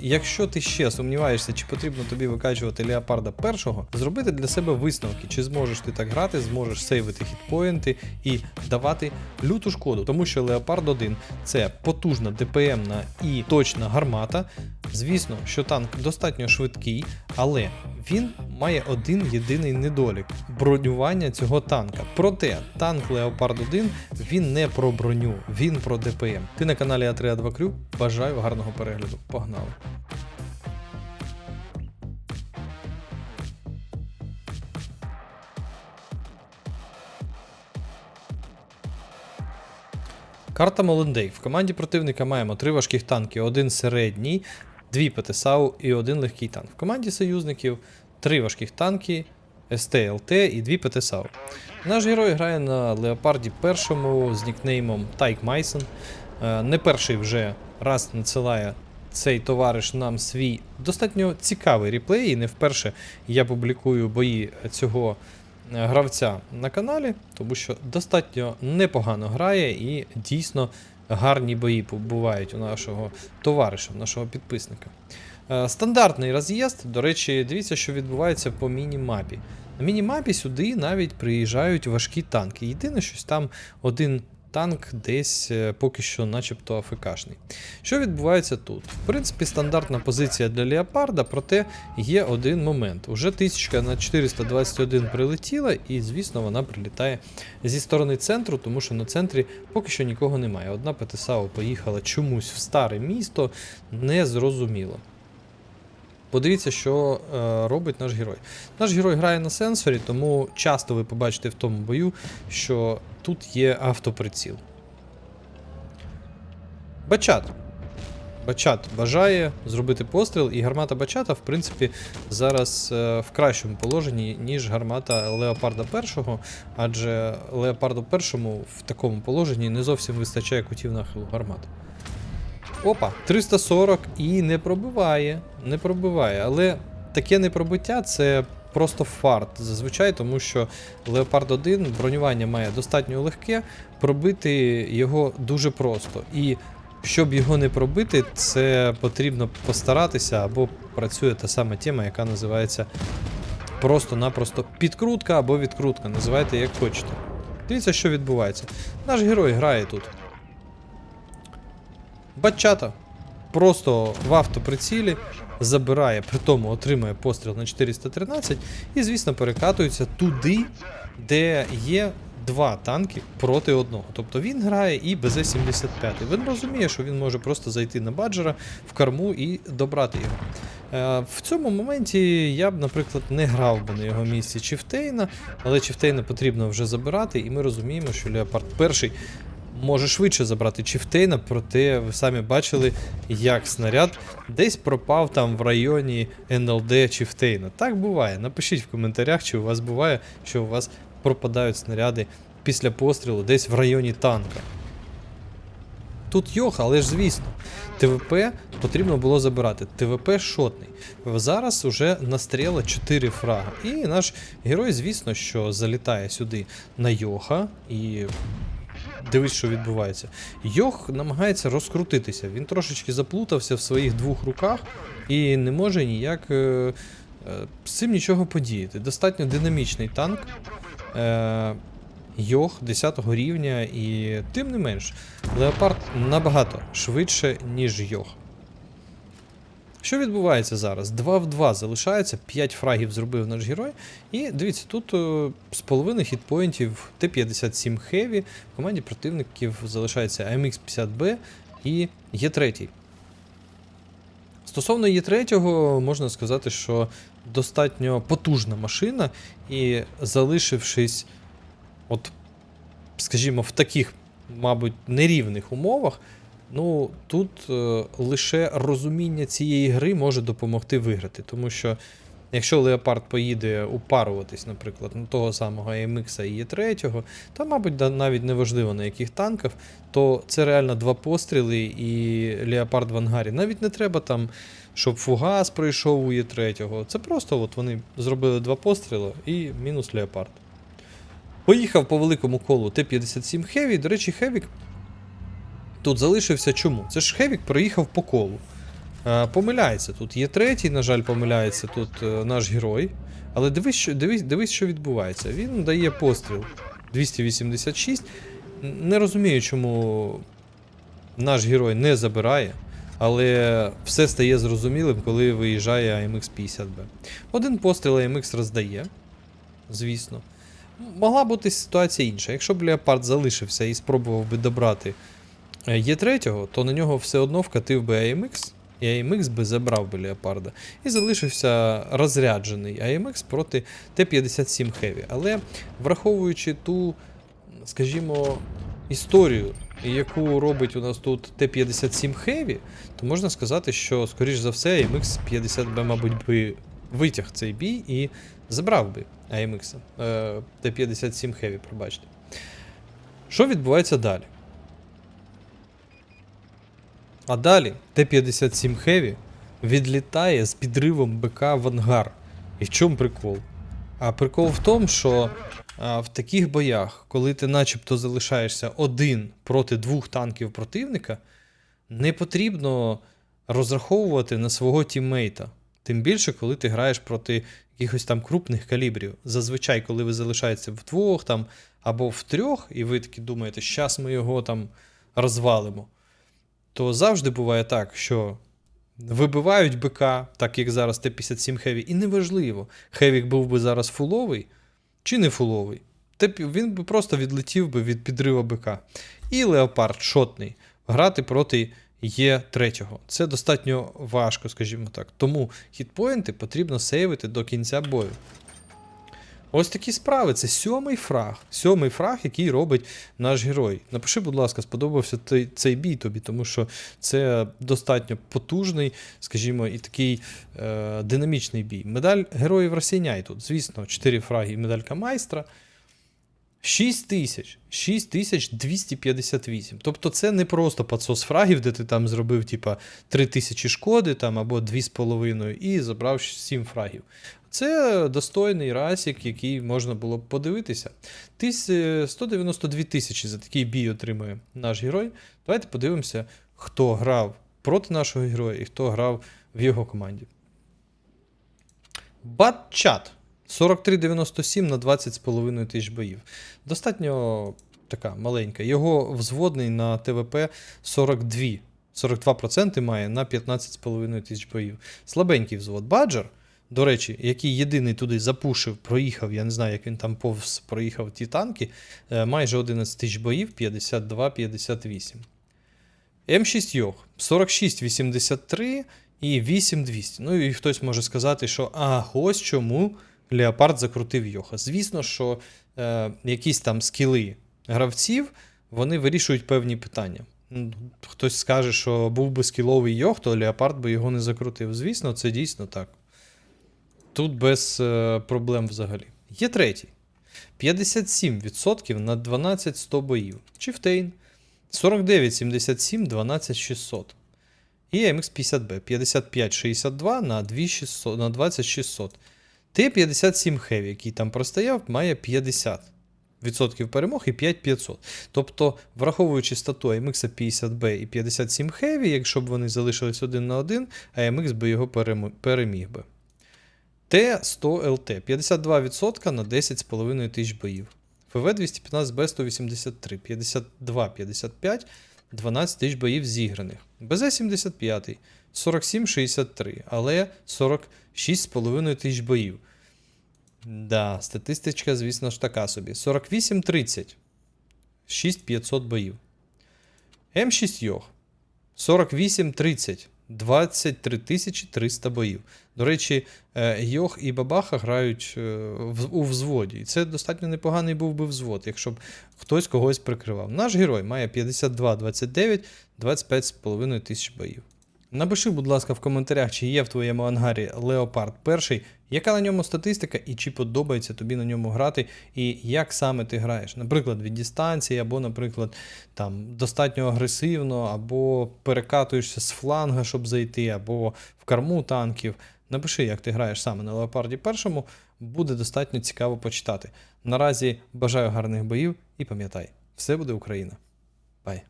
Якщо ти ще сумніваєшся, чи потрібно тобі викачувати Леопарда першого, зробити для себе висновки, чи зможеш ти так грати, зможеш сейвити хітпоінти і давати люту шкоду, тому що Леопард 1 це потужна ДПМна і точна гармата. Звісно, що танк достатньо швидкий, але він має один єдиний недолік бронювання цього танка. Проте танк Леопард 1 він не про броню, він про ДПМ. Ти на каналі А3А2 Крю. Бажаю гарного перегляду. Погнали! Карта Молендей. В команді противника маємо три важких танки, один середній, дві ПТСАУ і один легкий танк. В команді союзників три важких танки, СТЛТ і дві ПТСАУ. Наш герой грає на Леопарді першому з нікнеймом Тайк Майсон. Е, Не перший вже раз надсилає цей товариш нам свій достатньо цікавий реплей, і не вперше я публікую бої цього е, гравця на каналі, тому що достатньо непогано грає і дійсно гарні бої бувають у нашого товариша, у нашого підписника. Е, Стандартний роз'їзд, до речі, дивіться, що відбувається по міні-мапі. На міні-мапі сюди навіть приїжджають важкі танки. Єдине, щось там один танк десь е, поки що начебто АФКшний. Що відбувається тут? В принципі, стандартна позиція для Леопарда, проте є один момент. Уже тисячка на 421 прилетіла, і, звісно, вона прилітає зі сторони центру, тому що на центрі поки що нікого немає. Одна ПТСАО поїхала чомусь в старе місто, незрозуміло. Подивіться, що е, робить наш герой. Наш герой грає на сенсорі, тому часто ви побачите в тому бою, що тут є автоприціл. Бачат. Бачат бажає зробити постріл, і гармата Бачата, в принципі, зараз е, в кращому положенні, ніж гармата Леопарда першого, адже Леопарду першому в такому положенні не зовсім вистачає кутів нахилу гармат. Опа, 340 і не пробиває. Не пробиває. Але таке непробиття це просто фарт зазвичай, тому що Леопард 1 бронювання має достатньо легке, пробити його дуже просто. І щоб його не пробити, це потрібно постаратися або працює та сама тема, яка називається просто-напросто підкрутка або відкрутка. Називайте як хочете. Дивіться, що відбувається. Наш герой грає тут. Бачата просто в автоприцілі забирає, при тому отримує постріл на 413 і, звісно, перекатується туди, де є два танки проти одного. Тобто він грає і БЗ-75. Він розуміє, що він може просто зайти на баджера в корму і добрати його. Е, В цьому моменті я б, наприклад, не грав би на його місці Чифтейна, але Чифтейна потрібно вже забирати, і ми розуміємо, що Леопард перший може швидше забрати Чифтейна, проте ви самі бачили, як снаряд десь пропав там в районі НЛД Чифтейна. Так буває. Напишіть в коментарях, чи у вас буває, що у вас пропадають снаряди після пострілу десь в районі танка. Тут йох, але ж звісно, ТВП потрібно було забирати. ТВП шотний. Зараз уже настріла 4 фрага. І наш герой, звісно, що залітає сюди на Йоха і дивись, що відбувається. Йох намагається розкрутитися. Він трошечки заплутався в своїх двох руках і не може ніяк е, е, з цим нічого подіяти. Достатньо динамічний танк. Е, Йох 10 рівня, і тим не менш, Леопард набагато швидше, ніж Йох. Що відбувається зараз? 2 в 2 залишається, 5 фрагів зробив наш герой. І дивіться, тут е, з половини хітпоінтів Т-57 Heavy, в команді противників залишається AMX-50B і Є3. Стосовно Є3, можна сказати, що достатньо потужна машина, і залишившись, от, скажімо, в таких, мабуть, нерівних умовах, Ну, тут е, лише розуміння цієї гри може допомогти виграти. Тому що якщо Леопард поїде упаруватись, наприклад, на того самого AMX і Є3, то, мабуть, навіть неважливо на яких танках, то це реально два постріли і Леопард в ангарі. Навіть не треба там, щоб фугас пройшов у Є3. Це просто от вони зробили два постріли і мінус Леопард. Поїхав по великому колу Т-57 Heavy. До речі, Хевік тут залишився чому? Це ж Хевік проїхав по колу. Е, помиляється тут. Є третій, на жаль, помиляється тут е, наш герой. Але дивись, що, дивись, дивись, що відбувається. Він дає постріл 286. Не розумію, чому наш герой не забирає, але все стає зрозумілим, коли виїжджає AMX 50B. Один постріл AMX роздає, звісно. Могла бути ситуація інша. Якщо б Леопард залишився і спробував би добрати е, Є3, то на нього все одно вкатив би AMX, і AMX би забрав би Леопарда. І залишився розряджений AMX проти Т-57 Heavy. Але враховуючи ту, скажімо, історію, яку робить у нас тут Т-57 Heavy, то можна сказати, що, скоріш за все, AMX 50B, мабуть, би витяг цей бій і забрав би AMX. Е, Т-57 Heavy, пробачте. Що відбувається далі? А далі Т-57 Heavy відлітає з підривом БК в ангар. І в чому прикол? А прикол в тому, що а, в таких боях, коли ти начебто залишаєшся один проти двох танків противника, не потрібно розраховувати на свого тіммейта. Тим більше, коли ти граєш проти якихось там крупних калібрів. Зазвичай, коли ви залишаєтеся вдвох там, або в трьох, і ви такі думаєте, щас ми його там розвалимо, то завжди буває так, що вибивають БК, так як зараз Т-57 Heavy, і неважливо, Хевік був би зараз фуловий чи не фуловий. Він би просто відлетів би від підрива БК. І Леопард шотний грати проти Є3. Це достатньо важко, скажімо так. Тому хітпоінти потрібно сейвити до кінця бою. Ось такі справи. Це сьомий фраг. Сьомий фраг, який робить наш герой. Напиши, будь ласка, сподобався цей, бій тобі, тому що це достатньо потужний, скажімо, і такий е, динамічний бій. Медаль героїв Росіяняй тут, звісно, 4 фраги і медалька майстра. 6 тисяч. 6258. Тобто це не просто підсос фрагів, де ти там зробив типа 3 тисячі шкоди там, або 2,5 і забрав 7 фрагів. Це достойний расік, який можна було б подивитися. Тис- е, 192 тисячі за такий бій отримує наш герой. Давайте подивимося, хто грав проти нашого героя і хто грав в його команді. Батчат 43,97 на 20,5 тисяч боїв. Достатньо така маленька. Його взводний на ТВП 42. 42% має на 15,5 тисяч боїв. Слабенький взвод. Баджер, до речі, який єдиний туди запушив, проїхав, я не знаю, як він там повз проїхав ті танки, е, майже 11 тисяч боїв, 52-58. М6 Йох 46,83 і 8200. Ну і хтось може сказати, що а, ось чому Леопард закрутив Йоха. Звісно, що е, якісь там скіли гравців вони вирішують певні питання. Хтось скаже, що був би скіловий Йох, то Леопард би його не закрутив. Звісно, це дійсно так. Тут без е, проблем взагалі. Є третій. 57% на 12-100 боїв. Чифтейн. 49,77, 12600. І MX50B 55,62 на 2600, на 20600. Т57 Heavy, який там простояв, має 50% перемог і 5500. Тобто, враховуючи стату MX 50B і 57 Heavy, якщо б вони залишились один на один, AMX би його переміг би. Т100ЛТ 52% на 10,5 тисяч боїв. ФВ 215 Б 183, 52, 55, 12 тисяч боїв зіграних. БЗ 75, 47, 63, але 46,5 тисяч боїв. Да, статистичка, звісно ж, така собі. 48, 30, 6500 боїв. М6 Йох 48, 30, 23 300 боїв. До речі, е, Йох і Бабаха грають е, у взводі. І це достатньо непоганий був би взвод, якщо б хтось когось прикривав. Наш герой має 52, 29, 25,5 тисяч боїв. Напиши, будь ласка, в коментарях, чи є в твоєму ангарі Леопард перший, яка на ньому статистика і чи подобається тобі на ньому грати, і як саме ти граєш. Наприклад, від дистанції, або, наприклад, там достатньо агресивно, або перекатуєшся з фланга, щоб зайти, або в корму танків. Напиши, як ти граєш саме на Леопарді першому, буде достатньо цікаво почитати. Наразі бажаю гарних боїв і пам'ятай, все буде Україна. Бай!